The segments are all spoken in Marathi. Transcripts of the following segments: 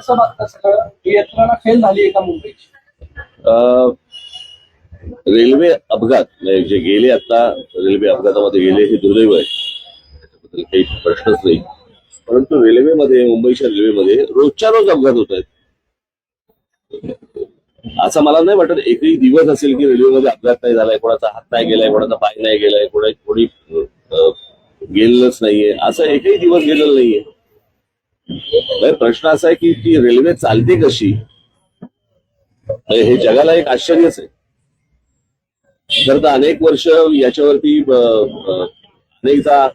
कसं बघता सगळं? ही यंत्रणा फेल झाली आहे का मुंबईची. अ, रेल्वे अपघात म्हणजे जे गेले आता रेल्वे अपघातामध्ये गेले हे दुर्दैव आहे. त्याच्याबद्दल काही प्रश्नच नाही. परंतु रेल्वेमध्ये मुंबईच्या रेल्वेमध्ये रोजच्या रोज अपघात होत आहेत. असं मला नाही वाटत एकही दिवस असेल की रेल्वेमध्ये अपघात नाही झालाय कोणाचा हात नाही गेलाय कोणाचा पाय नाही गेलाय कोणा कोणी गेलेलंच नाहीये. असं एकही दिवस गेलेलं नाहीये. प्रश्न असा आहे की ती रेल्वे चालते कशी? हे जगाला एक आश्चर्यच आहे. खर तर अनेक वर्ष याच्यावरती अनेकदा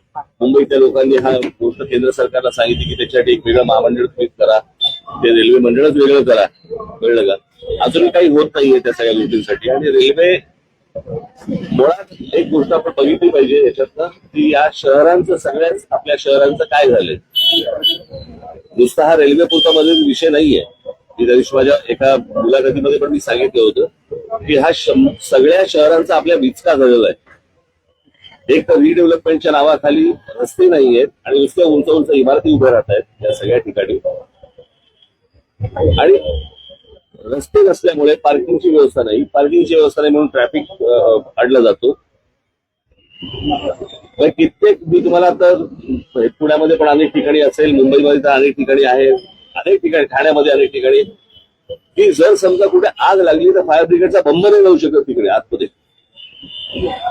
मुंबईतल्या लोकांनी हा गोष्ट केंद्र सरकारला सांगितली की त्याच्यासाठी एक वेगळं महामंडळ तुम्ही करा. ते रेल्वे मंडळच वेगळं करा. कळलं का? अजून काही होत नाहीये त्या सगळ्या गोष्टींसाठी. आणि रेल्वे मुळात एक गोष्ट आपण बघितली पाहिजे याच्यातनं की या शहरांचं सगळ्याच आपल्या शहरांचं काय झालंय? नुसता हा रेल्वे पुरता मध्ये विषय नाहीये. मी त्या माझ्या एका मुलाखतीमध्ये पण मी सांगितलं होतं की हा सगळ्या शहरांचा आपल्या विचका झालेला आहे. एक तर रिडेव्हलपमेंटच्या नावाखाली रस्ते नाही आहेत आणि नुसत्या उंच उंच इमारती उभ्या राहत आहेत या सगळ्या ठिकाणी. आणि रस्ते नसल्यामुळे पार्किंगची व्यवस्था नाही. पार्किंगची व्यवस्था नाही म्हणून ट्रॅफिक अडला जातो. कित्येक मी तुम्हाला तर पुण्यामध्ये पण अनेक ठिकाणी असेल मुंबईमध्ये तर अनेक ठिकाणी आहे अनेक ठिकाणी ठाण्यामध्ये अनेक ठिकाणी. की जर समजा कुठे आग लागली तर फायर ब्रिगेडचा बंब नाही जाऊ शकत तिकडे आतमध्ये.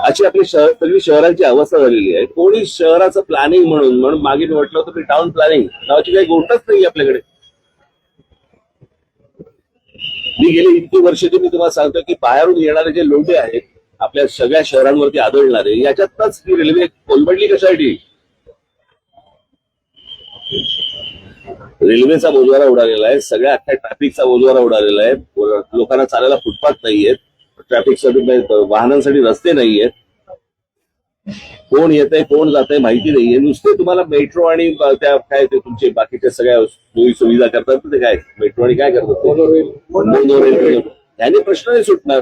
अशी आपली शहर सगळी शहरांची अवस्था झालेली आहे. कोणी शहराचं प्लॅनिंग म्हणून म्हणून मागे म्हटलं होतं की टाउन प्लॅनिंग नावाची काही गोष्टच नाही आपल्याकडे. मी गेली इतकी वर्ष मी तुम्हाला सांगतो की बाहेरून येणारे जे लोंढे आहेत आपल्या सगळ्या शहरांवरती आदळणारे. याच्यातच ही रेल्वे कोलमडली कशासाठी? रेल्वेचा बोजवारा उडालेला आहे. सगळ्या अख्ख्या ट्रॅफिकचा बोजवारा उडालेला आहे. लोकांना चालायला फुटपाथ नाहीयेत. ट्रॅफिकसाठी वाहनांसाठी रस्ते नाहीयेत. कोण येत आहे कोण जात आहे माहिती नाहीये. नुसते तुम्हाला मेट्रो आणि त्या काय ते तुमचे बाकीच्या सगळ्या सोयी सुविधा करतात. ते काय? मेट्रो आणि काय करतात ते? मोनोरेल. याने प्रश्न नाही सुटणार.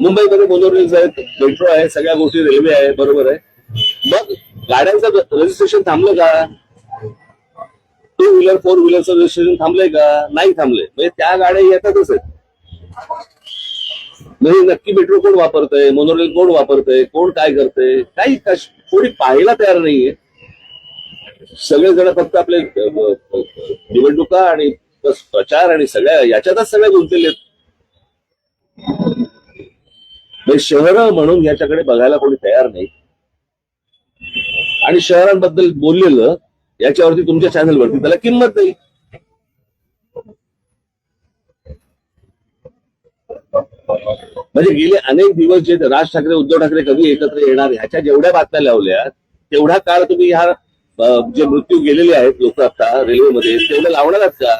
मुंबईमध्ये मोनोरेल्स आहेत मेट्रो आहे सगळ्या गोष्टी रेल्वे आहे बरोबर आहे. मग गाड्यांचं रजिस्ट्रेशन थांबलं का? टू व्हीलर फोर व्हीलरचं रजिस्ट्रेशन थांबलंय का? नाही थांबले म्हणजे त्या गाड्या येतातच आहेत. म्हणजे नक्की मेट्रो कोण वापरतंय? मोनोरेल कोण वापरतंय? कोण काय करतंय? काही कोणी पाहायला तयार नाहीये. सगळेजण फक्त आपले निवडणुका आणि प्रचार आणि सगळ्या याच्यातच सगळ्या गुंतलेले आहेत. म्हणजे शहरं म्हणून याच्याकडे बघायला कोणी तयार नाही. आणि शहरांबद्दल बोललेलं याच्यावरती तुमच्या चॅनलवरती त्याला किंमत नाही. म्हणजे गेले अनेक दिवस जे राज ठाकरे उद्धव ठाकरे कधी एकत्र येणार ह्याच्या जेवढ्या बातम्या लावल्या तेवढा काळ तुम्ही ह्या जे मृत्यू गेलेले आहेत लोक आता रेल्वेमध्ये तेवढं लावणारच का?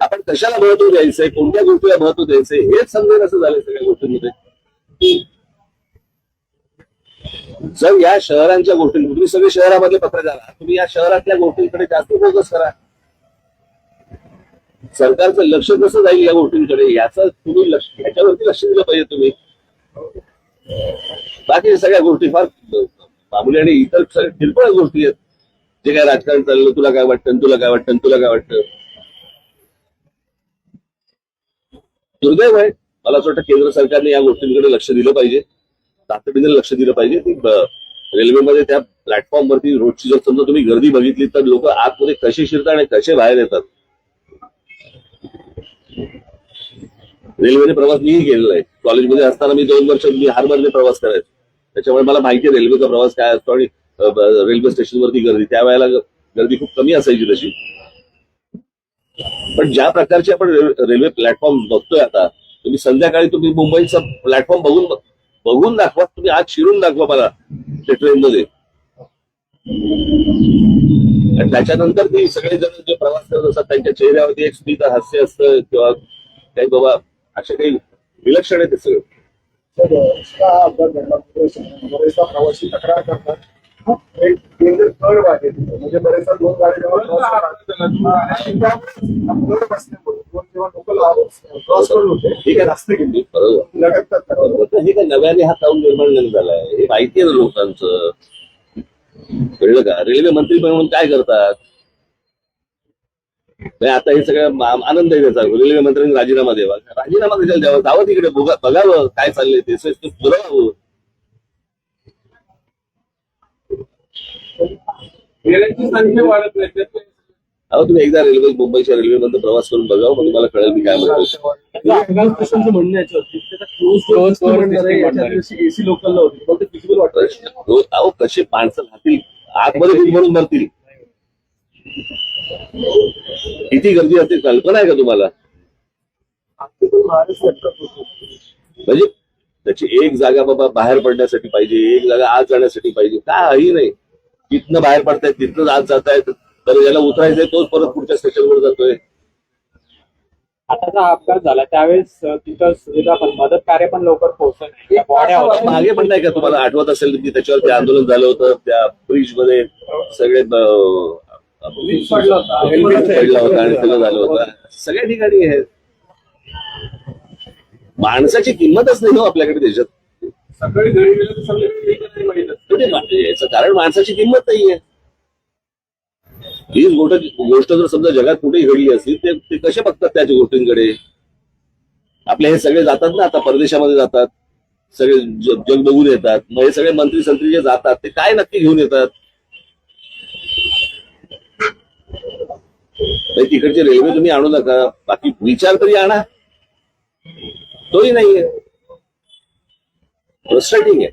आपण कशाला महत्त्व द्यायचंय? कोणत्या गोष्टीला महत्त्व द्यायचंय? हेच समजेल असं झालंय सगळ्या गोष्टींमध्ये. जर या शहरांच्या गोष्टी तुम्ही सगळे शहरामध्ये पत्रकार आहात तुम्ही या शहरातल्या गोष्टींकडे जास्त फोकस करा. सरकारचं लक्ष कसं जाईल या गोष्टींकडे? याचं तुम्ही लक्ष याच्यावरती लक्ष दिलं पाहिजे तुम्ही. बाकी सगळ्या गोष्टी फार मामुली आणि इतर सगळ्या किरकोळ गोष्टी आहेत. जे काय राजकारण चाललं तुला काय वाटतं? तुला काय वाटतं? तुला काय वाटतं? दुर्दैव आहे. मला असं वाटतं केंद्र सरकारने या गोष्टींकडे लक्ष दिलं पाहिजे. तातडीने लक्ष दिलं पाहिजे. की रेल्वेमध्ये त्या प्लॅटफॉर्मवरती रोजची जर समजा तुम्ही गर्दी बघितली तर लोक आतमध्ये कसे शिरतात आणि कसे बाहेर येतात? रेल्वेने प्रवास मीही केलेला आहे. कॉलेजमध्ये असताना मी दोन वर्ष बिहारमधले प्रवास करायचो. त्याच्यामुळे मला माहिती आहे रेल्वेचा प्रवास काय असतो आणि रेल्वे स्टेशनवरती गर्दी. त्यावेळेला गर्दी खूप कमी असायची तशी. पण ज्या प्रकारचे आपण रेल्वे प्लॅटफॉर्म बघतोय आता तुम्ही संध्याकाळी तुम्ही मुंबईचा प्लॅटफॉर्म बघून बघून दाखवा तुम्ही आज शिरून दाखवा मला ते ट्रेनमध्ये. आणि त्याच्यानंतर ती सगळे जण जे प्रवास करत असतात त्यांच्या चेहऱ्यावरती एक स्मित हास्य असतं किंवा काही बाबा असे काही विलक्षण आहे ते सगळं. अपघात घडला बरेचदा प्रवासी तक्रार करतात. खूप म्हणजे बरेचदा दोन क्रॉस करून होते गेली लटकतात हे काय नव्याने हा ताऊन निर्माण नाही झालाय. हे माहिती आहे ना लोकांचं. कळलं का? रेल्वे मंत्री म्हणून काय करतात? आता हे सगळं आनंद आहे त्याचा. रेल्वे मंत्र्यांनी राजीनामा द्यावा. राजीनामा कशाला द्यावा जावं तिकडे. बघा- बघावं काय चाललंय ते. ते पुरवावं अहो तुम्ही एकदा रेल्वे मुंबईच्या रेल्वेमध्ये प्रवास करून बघावं मग तुम्हाला कळेल मी काय म्हणतो रो- अहो कसे माणसं राहतील? आतमध्ये म्हणून मरतील. किती गर्दी असते कल्पना आहे का तुम्हाला? म्हणजे त्याची एक जागा बाबा बाहेर पडण्यासाठी पाहिजे एक जागा आत जाण्यासाठी पाहिजे काही नाही. तिथनं बाहेर पडतायत तिथनं आत जातायत तर ज्याला उतरायचंय तोच परत पुढच्या स्टेशनवर जातोय. आता जो अपघात झाला त्यावेळेस तिथं सुविधा पण मदत कार्य पण लवकर पोहोचत. मागे पण नाही का तुम्हाला आठवत असेल की त्याच्यावरती आंदोलन झालं होतं त्या ब्रिजमध्ये सगळे पडला होता. आणि सगळं झालं होतं. सगळ्या ठिकाणी आहे माणसाची किंमतच नाही हो आपल्याकडे देशात. सकाळी घरी गेलं तर सगळे याचं कारण माणसाची किंमत नाहीये. हीच गोष्ट गोष्ट जर समजा जगात कुठेही घडली असती ते कसे बघतात त्याच्या गोष्टींकडे? आपले हे सगळे जातात ना आता परदेशामध्ये जातात. सगळे जग बघून येतात. मग हे सगळे मंत्री संत्री जे जातात ते काय नक्की घेऊन येतात? तिकडची रेल्वे तुम्ही आणू नका. बाकी विचार तरी आणा. तोही नाहीये. फ्रस्ट्रेटिंग आहे